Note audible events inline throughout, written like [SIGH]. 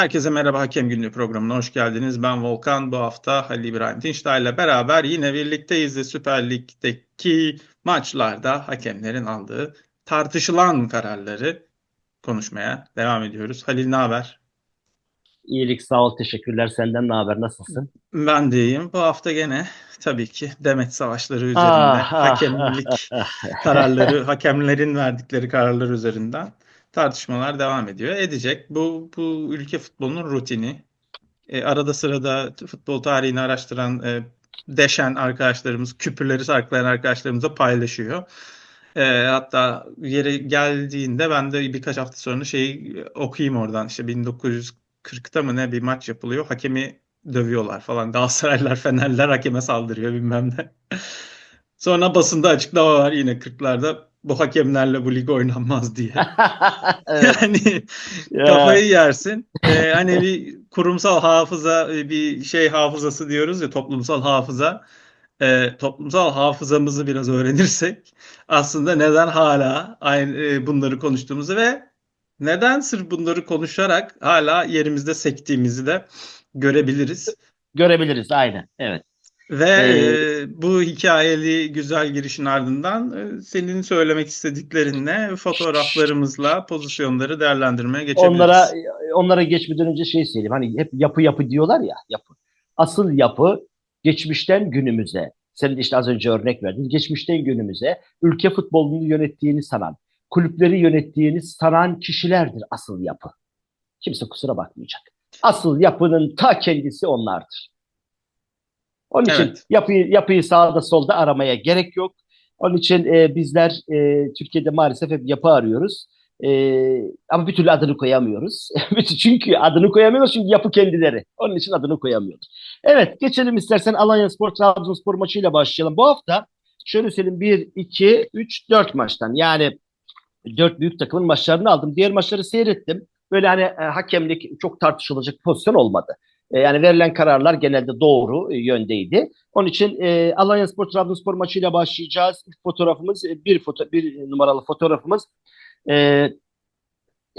Herkese merhaba Hakem Günlüğü programına hoş geldiniz. Ben Volkan. Bu hafta Halil İbrahim Dinçtay ile beraber yine birlikteyiz de Süper Lig'deki maçlarda hakemlerin aldığı tartışılan kararları konuşmaya devam ediyoruz. Halil ne haber? İyilik sağ ol teşekkürler senden ne haber nasılsın? Ben de iyiyim. Bu hafta gene tabii ki Demet Savaşları üzerinde Ah, ah, hakemlik ah, [LAUGHS] kararları, hakemlerin verdikleri kararlar üzerinden tartışmalar devam ediyor. Edecek. Bu, bu ülke futbolunun rutini. E, arada sırada futbol tarihini araştıran e, deşen arkadaşlarımız, küpürleri sarklayan arkadaşlarımızla paylaşıyor. E, hatta yeri geldiğinde ben de birkaç hafta sonra şeyi okuyayım oradan. İşte 1940'ta mı ne bir maç yapılıyor. Hakemi dövüyorlar falan. Galatasaraylılar, Fenerler hakeme saldırıyor bilmem ne. [LAUGHS] Sonra basında açıklama var yine 40'larda bu hakemlerle bu lig oynanmaz diye. [LAUGHS] Evet, Yani ya, kafayı yersin. Ee, hani bir kurumsal hafıza, bir şey hafızası diyoruz ya toplumsal hafıza. Ee, toplumsal hafızamızı biraz öğrenirsek aslında neden hala aynı e, bunları konuştuğumuzu ve neden sırf bunları konuşarak hala yerimizde sektiğimizi de görebiliriz. görebiliriz aynen evet. Ve Ee, e, bu hikayeli güzel girişin ardından e, senin söylemek istediklerinle fotoğraflarımızla pozisyonları değerlendirmeye onlara geçebiliriz. onlara geçmeden önce şey söyleyeyim hani hep yapı yapı diyorlar ya yapı. Asıl yapı geçmişten günümüze. Sen de işte az önce örnek verdin. Geçmişten günümüze ülke futbolunu yönettiğini sanan, kulüpleri yönettiğini sanan kişilerdir asıl yapı. Kimse kusura bakmayacak. Asıl yapının ta kendisi onlardır. Onun için Evet. yapıyı yapıyı sağda solda aramaya gerek yok. Onun için e, bizler e, Türkiye'de maalesef hep yapı arıyoruz. E, ama bir türlü adını koyamıyoruz. [LAUGHS] çünkü adını koyamıyoruz çünkü yapı kendileri. Onun için adını koyamıyoruz. Evet geçelim istersen Alanyaspor Trabzonspor maçıyla başlayalım. Bu hafta şöyle söyleyeyim 1, 2, 3, 4 maçtan yani dört büyük takımın maçlarını aldım. Diğer maçları seyrettim. Böyle hani e, hakemlik çok tartışılacak pozisyon olmadı. E, yani verilen kararlar genelde doğru e, yöndeydi. Onun için e, Alanyaspor Trabzonspor maçıyla başlayacağız. İlk fotoğrafımız e, bir foto bir numaralı fotoğrafımız. E,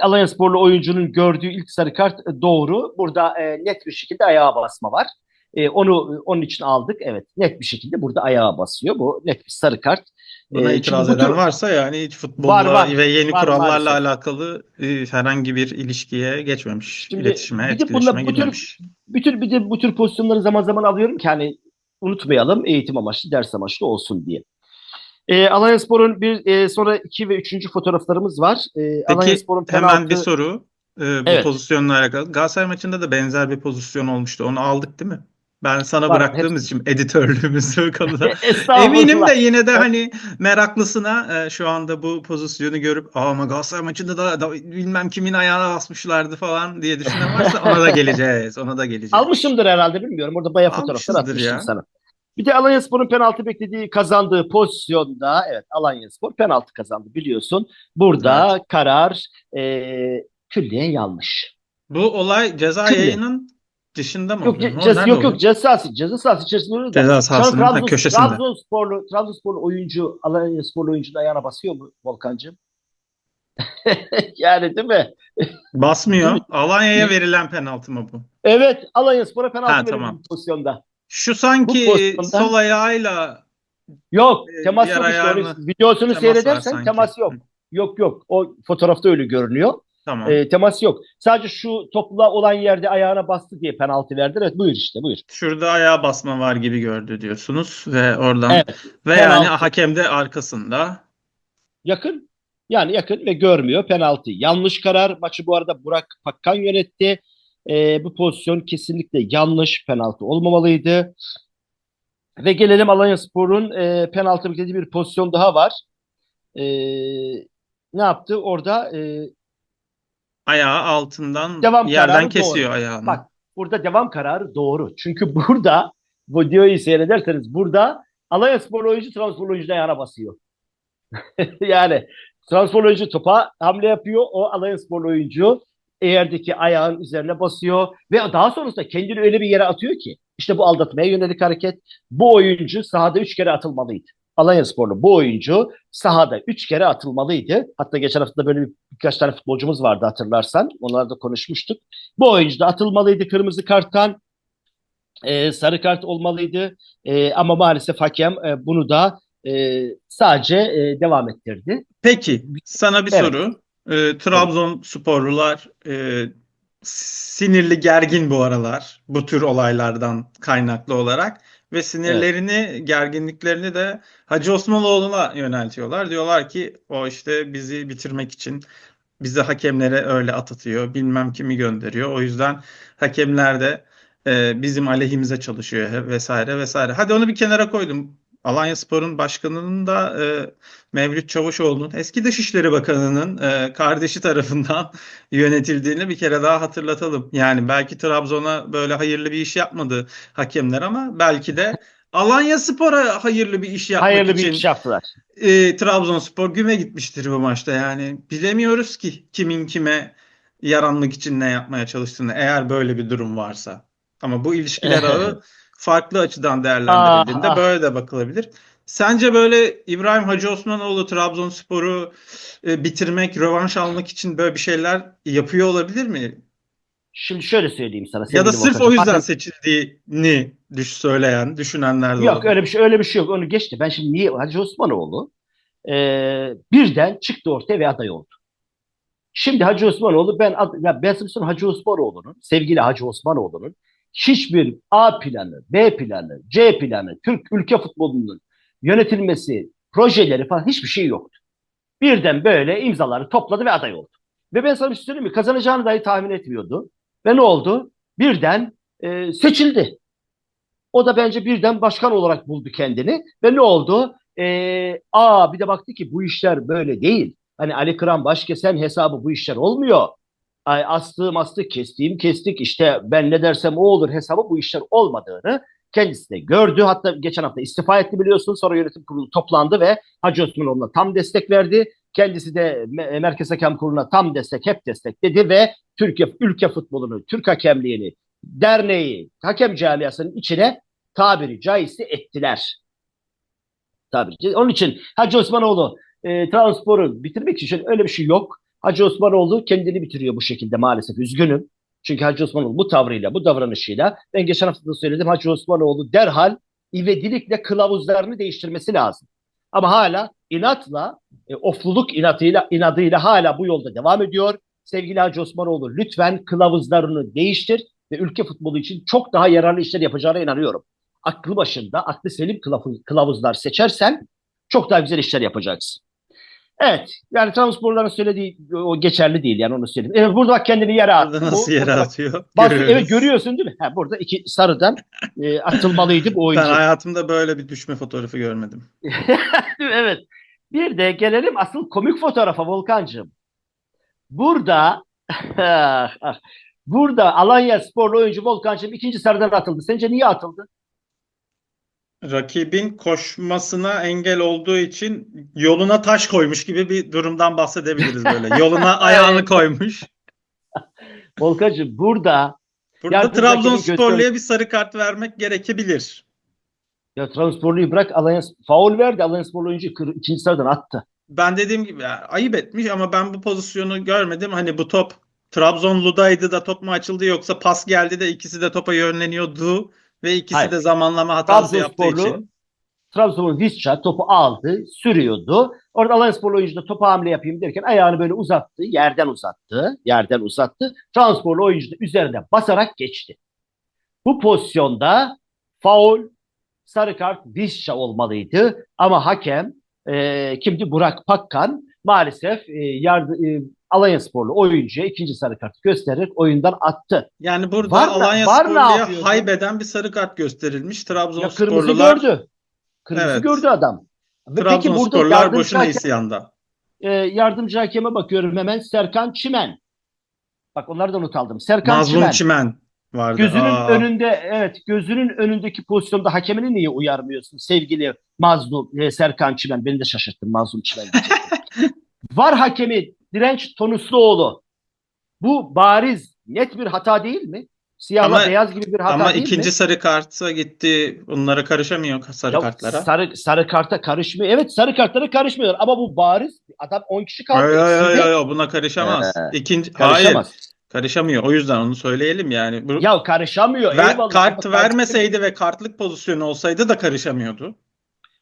Alanyasporlu oyuncunun gördüğü ilk sarı kart doğru. Burada e, net bir şekilde ayağa basma var. E, onu onun için aldık. Evet net bir şekilde burada ayağa basıyor. Bu net bir sarı kart. Buna E, itiraz eden tür- varsa yani hiç Var, futbolla var. ve yeni Var kurallarla maalesef. alakalı e, herhangi bir ilişkiye geçmemiş, Şimdi iletişime, bir etkileşime bunlar bu tür bir tür bir de bu tür pozisyonları zaman zaman alıyorum ki hani unutmayalım eğitim amaçlı, ders amaçlı olsun diye. E, Alanyaspor'un bir e, sonra iki ve üçüncü fotoğraflarımız var. E, Peki Alanyaspor'un hemen bir penaltı soru e, bu evet pozisyonla alakalı. Galatasaray maçında da benzer bir pozisyon olmuştu. Onu aldık değil mi? Ben sana var bıraktığımız hepsi. için editörlüğümüz bu konuda. [LAUGHS] Eminim de yine de hani meraklısına e, şu anda bu pozisyonu görüp ama Galatasaray maçında da, da bilmem kimin ayağına basmışlardı falan diye düşünen varsa ona da geleceğiz. Ona da geleceğiz. Almışımdır herhalde bilmiyorum. Orada bayağı fotoğraflar atmıştım ya. sana. Bir de Alanyaspor'un penaltı beklediği kazandığı pozisyonda evet Alanyaspor penaltı kazandı biliyorsun. Burada Evet. karar e, külliyen yanlış. Bu olay ceza Külliyen. yayının dışında mı Yok oluyor? ce- Nerede yok oluyor? yok ceza sahası ceza sahası içerisinde oluyor da. Ceza sahasının ha, Trabzon, köşesinde. Trabzonsporlu Trabzonsporlu oyuncu Alanyasporlu oyuncunun ayağına basıyor mu Volkancığım? [LAUGHS] Yani değil mi? Basmıyor. Alanya'ya verilen penaltı mı bu? Evet Alanyaspor'a Ha penaltı verildi tamam. bu pozisyonda. Şu Bu sanki pozisyonda sol ayağıyla yok e, temas yok işte. Videosunu temas seyredersen temas yok. Yok yok. O fotoğrafta öyle görünüyor. Tamam. E, temas yok. Sadece şu topla olan yerde ayağına bastı diye penaltı verdiler. Evet buyur işte buyur. Şurada ayağa basma var gibi gördü diyorsunuz ve oradan Evet ve yani penaltı. hakem de arkasında. Yakın. Yani yakın ve görmüyor penaltı. Yanlış karar. Maçı bu arada Burak Pakkan yönetti. Ee, bu pozisyon kesinlikle yanlış. Penaltı olmamalıydı. Ve gelelim Alanyaspor'un e, penaltı beklediği bir pozisyon daha var. Ee, ne yaptı? Orada e, Ayağı altından devam yerden kararı doğru. kesiyor ayağını. Bak burada devam kararı doğru. Çünkü burada bu videoyu seyrederseniz burada Alanyaspor oyuncu Trabzonspor oyuncuya ayağına basıyor. [LAUGHS] Yani Trabzonspor oyuncu topa hamle yapıyor. O Alanyaspor oyuncu eğerdeki ayağın üzerine basıyor ve daha sonrasında kendini öyle bir yere atıyor ki işte bu aldatmaya yönelik hareket. Bu oyuncu sahada üç kere atılmalıydı. Alanyasporlu bu oyuncu sahada 3 kere atılmalıydı. Hatta geçen hafta böyle bir, birkaç tane futbolcumuz vardı hatırlarsan. Onlarla da konuşmuştuk. Bu oyuncu da atılmalıydı kırmızı karttan. Ee, sarı kart olmalıydı. Ee, ama maalesef hakem e, bunu da e, sadece e, devam ettirdi. Peki, sana bir Evet. soru. Ee, Trabzonsporlular e, sinirli, gergin bu aralar bu tür olaylardan kaynaklı olarak ve sinirlerini, gerginliklerini de Hacı Osmanoğlu'na yöneltiyorlar. Diyorlar ki o işte bizi bitirmek için bizi hakemlere öyle atatıyor, bilmem kimi gönderiyor. O yüzden hakemler de e, bizim aleyhimize çalışıyor vesaire vesaire. Hadi onu bir kenara koydum. Alanyaspor'un başkanının da e, Mevlüt Çavuşoğlu'nun eski Dışişleri Bakanı'nın e, kardeşi tarafından [LAUGHS] yönetildiğini bir kere daha hatırlatalım. Yani belki Trabzon'a böyle hayırlı bir iş yapmadı hakemler ama belki de Alanyaspor'a hayırlı bir iş yapmak Hayırlı bir için iş yaptılar. e, Trabzonspor güme gitmiştir bu maçta yani. Bilemiyoruz ki kimin kime yaranmak için ne yapmaya çalıştığını eğer böyle bir durum varsa. Ama bu ilişkiler [LAUGHS] ağı farklı açıdan değerlendirildiğinde Ah, ah. böyle de bakılabilir. Sence böyle İbrahim Hacı Osmanoğlu Trabzonspor'u e, bitirmek, rövanş almak için böyle bir şeyler yapıyor olabilir mi? Şimdi şöyle söyleyeyim sana Ya da sırf o yüzden Zaten- seçildiğini düş söyleyen, düşünenler de Yok olabilir. öyle bir şey öyle bir şey yok. Onu geçti. Ben şimdi niye Hacı Osmanoğlu e, birden çıktı ortaya ve aday oldu. Şimdi Hacı Osmanoğlu ben ya ben Hacı Osmanoğlu'nun sevgili Hacı Osmanoğlu'nun hiçbir A planı, B planı, C planı, Türk ülke futbolunun yönetilmesi, projeleri falan hiçbir şey yoktu. Birden böyle imzaları topladı ve aday oldu. Ve ben sana bir şey söyleyeyim mi? Kazanacağını dahi tahmin etmiyordu. Ve ne oldu? Birden e, seçildi. O da bence birden başkan olarak buldu kendini. Ve ne oldu? Ee, aa bir de baktı ki bu işler böyle değil. Hani Ali Kıran Başkesen hesabı bu işler olmuyor. Astığım astık, kestiğim kestik. İşte ben ne dersem o olur hesabı bu işler olmadığını kendisi de gördü. Hatta geçen hafta istifa etti biliyorsun. Sonra yönetim kurulu toplandı ve Hacı Osmanoğlu'na tam destek verdi. Kendisi de Me- Merkez Hakem Kurulu'na tam destek, hep destek dedi ve Türkiye ülke futbolunu, Türk hakemliğini, derneği, hakem camiasının içine tabiri caizse ettiler. Tabiri. Onun için Hacı Osmanoğlu e, transporu bitirmek için öyle bir şey yok. Hacı Osmanoğlu kendini bitiriyor bu şekilde maalesef. Üzgünüm. Çünkü Hacı Osmanoğlu bu tavrıyla, bu davranışıyla ben geçen hafta da söyledim Hacı Osmanoğlu derhal ivedilikle kılavuzlarını değiştirmesi lazım. Ama hala inatla, e, ofluluk inatıyla, inadıyla hala bu yolda devam ediyor. Sevgili Hacı Osmanoğlu lütfen kılavuzlarını değiştir ve ülke futbolu için çok daha yararlı işler yapacağına inanıyorum. Aklı başında, aklı selim kılavuz- kılavuzlar seçersen çok daha güzel işler yapacaksın. Evet, yani transporların söylediği o geçerli değil yani onu söyleyeyim. Evet, burada bak kendini yere attı. Burada nasıl Bu- yere burada atıyor? bak, evet görüyorsun değil mi? Ha, burada iki sarıdan e, atılmalıydı bu oyuncu. Ben hayatımda böyle bir düşme fotoğrafı görmedim. [LAUGHS] evet. Bir de gelelim asıl komik fotoğrafa Volkancığım. Burada [LAUGHS] burada Alanya sporlu oyuncu Volkancığım ikinci sarıdan atıldı. Sence niye atıldı? Rakibin koşmasına engel olduğu için yoluna taş koymuş gibi bir durumdan bahsedebiliriz böyle. [LAUGHS] Yoluna ayağını koymuş. Volkancığım burada Burada Ya Trabzonsporlu'ya göster- bir sarı kart vermek gerekebilir. ya Trabzonsporlu'yu bırak Alanya faul verdi. Alanya sporlu oyuncu kır- ikinci sarıdan attı. Ben dediğim gibi ya, ayıp etmiş ama ben bu pozisyonu görmedim. Hani bu top Trabzonlu'daydı da top mu açıldı yoksa pas geldi de ikisi de topa yönleniyordu ve ikisi Hayır. de zamanlama hatası yaptığı Trabzonsporlu için. Trabzon'un Visca topu aldı, sürüyordu. Orada Alanyasporlu oyuncu da topa hamle yapayım derken ayağını böyle uzattı, yerden uzattı, yerden uzattı. Transporlu oyuncu da üzerine basarak geçti. Bu pozisyonda faul, sarı kart Visca olmalıydı. Ama hakem e, kimdi? Burak Pakkan maalesef e, yardı, e, Alanyasporlu oyuncuya ikinci sarı kart göstererek oyundan attı. Yani burada Var Alanya var Sporlu'ya haybeden bir sarı kart gösterilmiş. Ya kırmızı Trabzonsporlular gördü. Kırmızı Evet. gördü adam. Ve peki burada Trabzonsporlular boşuna hakem- isyanda. e, yardımcı hakeme bakıyorum hemen Serkan Çimen. Bak onları da not aldım. Serkan Mazlum Çimen. Çimen vardı. Gözünün Aa. önünde evet gözünün önündeki pozisyonda hakemini niye uyarmıyorsun sevgili Mazlum e, Serkan Çimen beni de şaşırttın Mazlum Çimen. [LAUGHS] Var hakemi Direnç Tonusluoğlu. Bu bariz net bir hata değil mi? Siyahla Ama- beyaz gibi bir hata Ama değil ikinci mi? sarı kartı gitti. Bunlara karışamıyor sarı Ya kartlara. sarı sarı karta karışmıyor. Evet sarı kartlara karışmıyor ama bu bariz adam 10 kişi kaldı. Yo, yo, yo, ikisi de yo, buna karışamaz. Ee, İkinci hayır karışamaz. karışamıyor. O yüzden onu söyleyelim yani. Bu Ya karışamıyor. ver- eyvallah. kart vermeseydi ve kartlık pozisyonu olsaydı da karışamıyordu.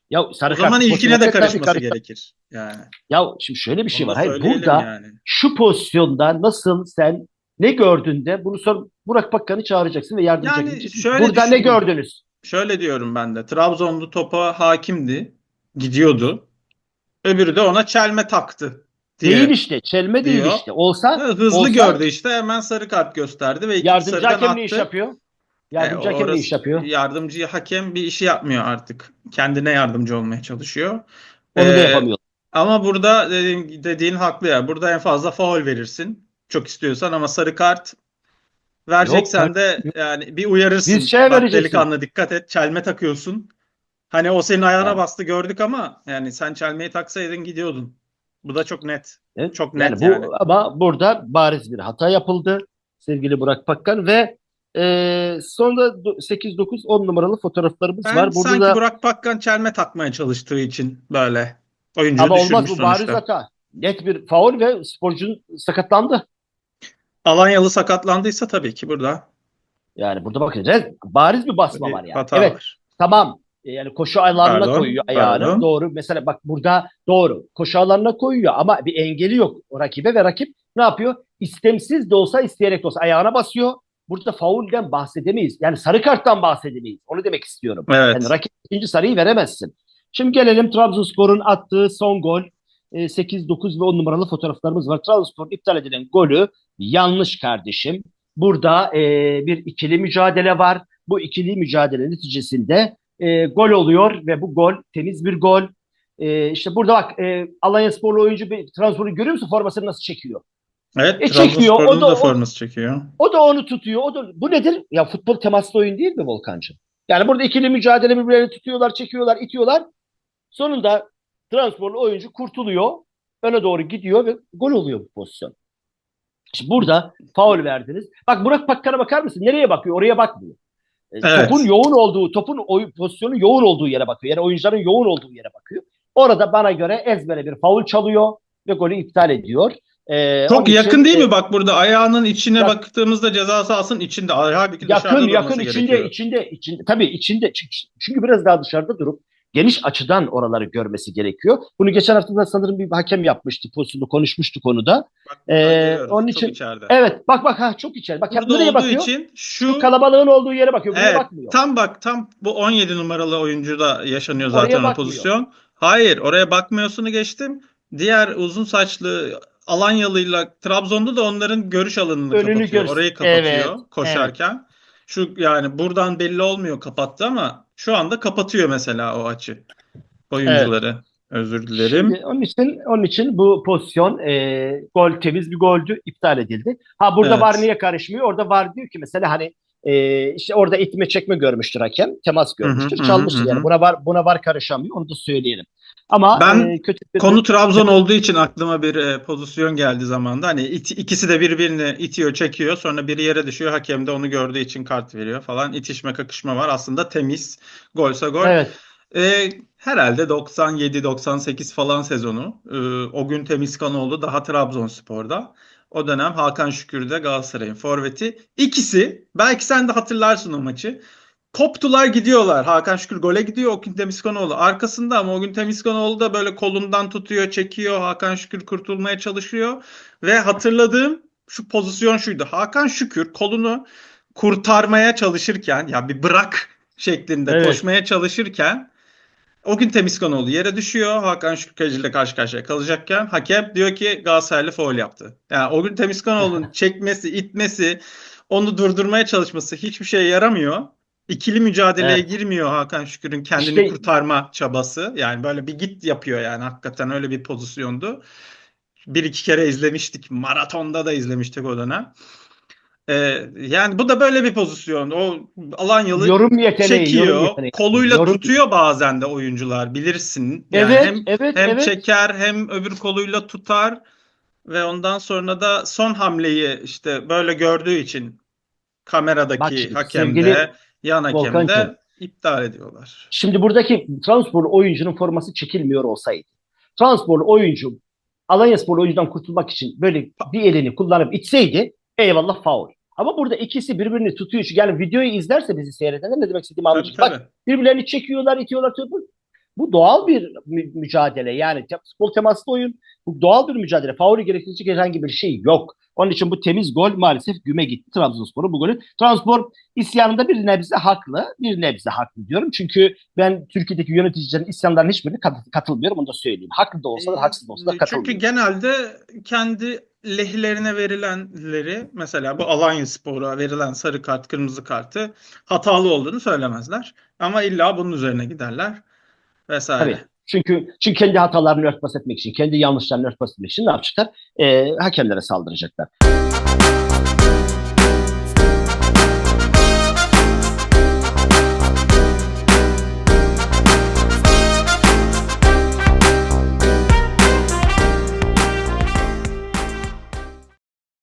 Ya sarı O zaman kart ilkine de karışması karışma- gerekir. Yani. Ya şimdi şöyle bir şey Onu var. Hayır burada yani. şu pozisyonda nasıl sen ne gördün de bunu sor Burak Bakkan'ı çağıracaksın ve yardım Yani edeceksin. şöyle Burada ne düşünün. gördünüz? Şöyle diyorum ben de. Trabzonlu topa hakimdi. Gidiyordu. Öbürü de ona çelme taktı diye. Değil işte. Çelme değil diyor. işte. Olsa Hızlı olsa- gördü işte hemen sarı kart gösterdi ve yardımcı hakem ne iş yapıyor? Yardımcı E, hakem orası- iş yapıyor? Yardımcı hakem bir işi yapmıyor artık. Kendine yardımcı olmaya çalışıyor. Onu da Ee, yapamıyor. Ama burada dediğin, dediğin haklı ya. Burada en fazla faul verirsin. Çok istiyorsan ama sarı kart vereceksen Yok, de yani bir uyarırsın. Bir şey Bak delikanlı dikkat et. Çelme takıyorsun. Hani o senin ayağına Yani. bastı gördük ama yani sen çelmeyi taksaydın gidiyordun. Bu da çok net. Evet, Çok Yani net bu yani. ama burada bariz bir hata yapıldı sevgili Burak Bakkan ve e, sonra 8 9 10 numaralı fotoğraflarımız Ben var. Burada sanki da Burak Bakkan çelme takmaya çalıştığı için böyle oyuncu ama olmaz bu bariz hata. Net bir faul ve sporcunun sakatlandı. Alanyalı sakatlandıysa tabii ki burada Yani burada bakın bariz bir basma bir var yani. hata Evet var. tamam. E, Yani koşu alanına Pardon, koyuyor ayağını. pardon. Doğru. Mesela bak burada doğru. Koşu alanına koyuyor ama bir engeli yok o rakibe ve rakip ne yapıyor? İstemsiz de olsa isteyerek de olsa ayağına basıyor. Burada faulden bahsedemeyiz. Yani sarı karttan bahsedemeyiz. Onu demek istiyorum. Evet. Yani rakip ikinci sarıyı veremezsin. Şimdi gelelim Trabzonspor'un attığı son gol. E, 8, 9 ve 10 numaralı fotoğraflarımız var. Trabzonspor'un iptal edilen golü yanlış kardeşim. Burada e, bir ikili mücadele var. Bu ikili mücadele neticesinde e, gol oluyor ve bu gol temiz bir gol. E, işte burada bak e, Alanya Sporlu oyuncu bir Trabzonspor'u görüyor musun? Formasını nasıl çekiyor? Evet, E, çekiyor, o da- da forması çekiyor. O da onu tutuyor. O da bu nedir? Ya futbol temaslı oyun değil mi Volkan'cığım? Yani burada ikili mücadele birbirlerini tutuyorlar, çekiyorlar, itiyorlar. Sonunda transporlu oyuncu kurtuluyor. Öne doğru gidiyor ve gol oluyor bu pozisyon. Şimdi burada faul verdiniz. Bak Burak Bakkan'a bakar mısın? Nereye bakıyor? Oraya bakmıyor. E, Evet. Topun yoğun olduğu, topun oy, pozisyonu yoğun olduğu yere bakıyor. Yani oyuncuların yoğun olduğu yere bakıyor. Orada bana göre ezbere bir faul çalıyor ve golü iptal ediyor. E, onun Çok için, yakın değil e, mi? Bak burada ayağının içine Yak- baktığımızda ceza sahasının içinde. Halbuki yakın yakın içinde gerekiyor. içinde içinde tabii içinde çünkü, çünkü biraz daha dışarıda durup geniş açıdan oraları görmesi gerekiyor. Bunu geçen hafta da sanırım bir hakem yapmıştı pozisyonu konuşmuştuk konuda. Bak, Ee, onun için- içeride. Evet bak bak ha çok içeri. Bak Burada nereye bakıyor? için şu Şu kalabalığın olduğu yere bakıyor. Buraya Evet, bakmıyor. tam bak tam bu 17 numaralı oyuncuda yaşanıyor Oraya zaten o bakmıyor. pozisyon. Hayır, oraya bakmıyorsunu geçtim. Diğer uzun saçlı Alanyalıyla Trabzon'da da onların görüş alanını Önünü kapatıyor. gör- Orayı kapatıyor Evet, koşarken. Şu yani buradan belli olmuyor kapattı ama şu anda kapatıyor mesela o açı. Oyuncuları. Özür dilerim. Şimdi onun için onun için bu pozisyon e, gol temiz bir goldü iptal edildi. Ha burada Evet. var niye karışmıyor? Orada var diyor ki mesela hani e, işte orada itme çekme görmüştür hakem. Temas görmüştür. hı hı, çalmıştır hı yani. Buna var buna var karışamıyor. Onu da söyleyelim. Ama Ben e, kötü bir Konu Trabzon olduğu için aklıma bir e, pozisyon geldi zamanda. Hani it- ikisi de birbirini itiyor, çekiyor. Sonra biri yere düşüyor. Hakem de onu gördüğü için kart veriyor falan. İtişme, kakışma var. Aslında temiz. Golse gol. Evet. E, herhalde 97-98 falan sezonu. E, o gün Temizkanoğlu daha Trabzonspor'da. O dönem Hakan Şükür de Galatasaray'ın forveti. İkisi, belki sen de hatırlarsın o maçı. Koptular gidiyorlar. Hakan Şükür gole gidiyor. O gün Temizkanoğlu arkasında ama o gün Temizkanoğlu da böyle kolundan tutuyor, çekiyor. Hakan Şükür kurtulmaya çalışıyor. Ve hatırladığım şu pozisyon şuydu. Hakan Şükür kolunu kurtarmaya çalışırken ya bir bırak şeklinde Evet. koşmaya çalışırken o gün Temizkanoğlu yere düşüyor. Hakan Şükür Kaleci ile karşı karşıya kalacakken hakem diyor ki Galatasaraylı faul yaptı. Yani o gün Temizkanoğlu'nun [LAUGHS] çekmesi, itmesi, onu durdurmaya çalışması hiçbir şeye yaramıyor. İkili mücadeleye Evet. girmiyor Hakan Şükür'ün kendini İşte- kurtarma çabası. Yani böyle bir git yapıyor yani hakikaten öyle bir pozisyondu. Bir iki kere izlemiştik. Maratonda da izlemiştik o dönem. Ee, yani bu da böyle bir pozisyon. O Alanyalı yorum yeteneği, çekiyor, yorum yeteneği. koluyla Yorum- tutuyor bazen de oyuncular bilirsin. Yani Evet, hem evet, hem evet. çeker hem öbür koluyla tutar ve ondan sonra da son hamleyi işte böyle gördüğü için kameradaki Bak şimdi, hakem sevgili yan hakem de iptal ediyorlar. Şimdi buradaki Transpor oyuncunun forması çekilmiyor olsaydı. Transpor oyuncu Alanyaspor oyuncudan kurtulmak için böyle bir elini kullanıp itseydi eyvallah faul. Ama burada ikisi birbirini tutuyor. Yani videoyu izlerse bizi seyredenler ne demek istediğimi anlayacak. Bak birbirlerini çekiyorlar, itiyorlar. Bu, bu doğal bir mü- mücadele. Yani futbol temaslı oyun. Bu doğal bir mücadele. Faulü gerektirecek herhangi bir şey yok. Onun için bu temiz gol maalesef güme gitti Trabzonspor'un bu golü. Trabzonspor isyanında bir nebze haklı. Bir nebze haklı diyorum. Çünkü ben Türkiye'deki yöneticilerin isyanlarına hiçbirine kat- katılmıyorum. Onu da söyleyeyim. Haklı da olsalar, haksız da Ee, Çünkü katılmıyorum. genelde kendi lehlerine verilenleri mesela bu Alanyaspor'a verilen sarı kart, kırmızı kartı hatalı olduğunu söylemezler. Ama illa bunun üzerine giderler vesaire. Tabii. Çünkü çünkü kendi hatalarını örtbas etmek için, kendi yanlışlarını örtbas etmek için ne yapacaklar? Ee, hakemlere saldıracaklar.